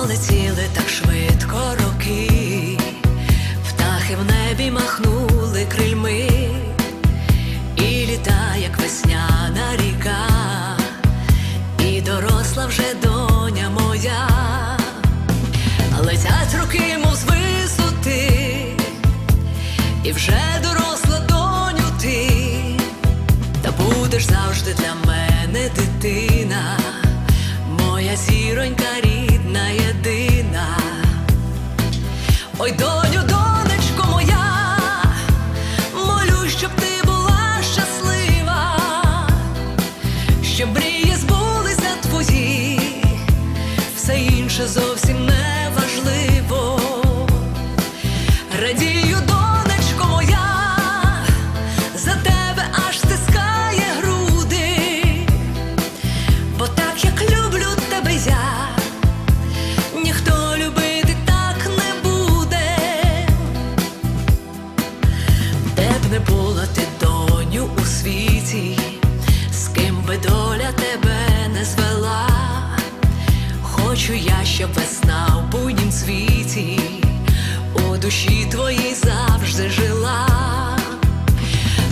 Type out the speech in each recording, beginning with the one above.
Полетіли так швидко роки, птахи в небі махнули крильми, і літа, як весняна ріка, і доросла вже доня моя, летять роки, мов з висоти, і вже доросла доню ти, та будеш завжди для мене дитина, моя зіронька Ой, доню, моя, молю, щоб ти була щаслива, щоб мрії збулися твої, все інше зовсім не важливо. Радію, Хочу я, щоб весна в буйнім світі у душі твоїй завжди жила.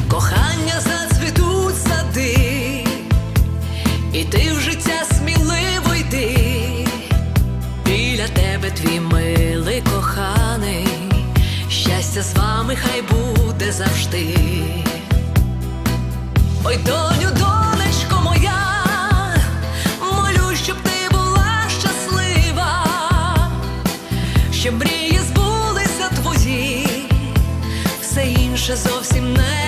Кохання зацвітуть сади, і ти в життя сміливо йди. Біля тебе твій милий коханий, щастя з вами хай буде завжди. Ой, доню, донечко щоб мрії збулися твої, все інше зовсім не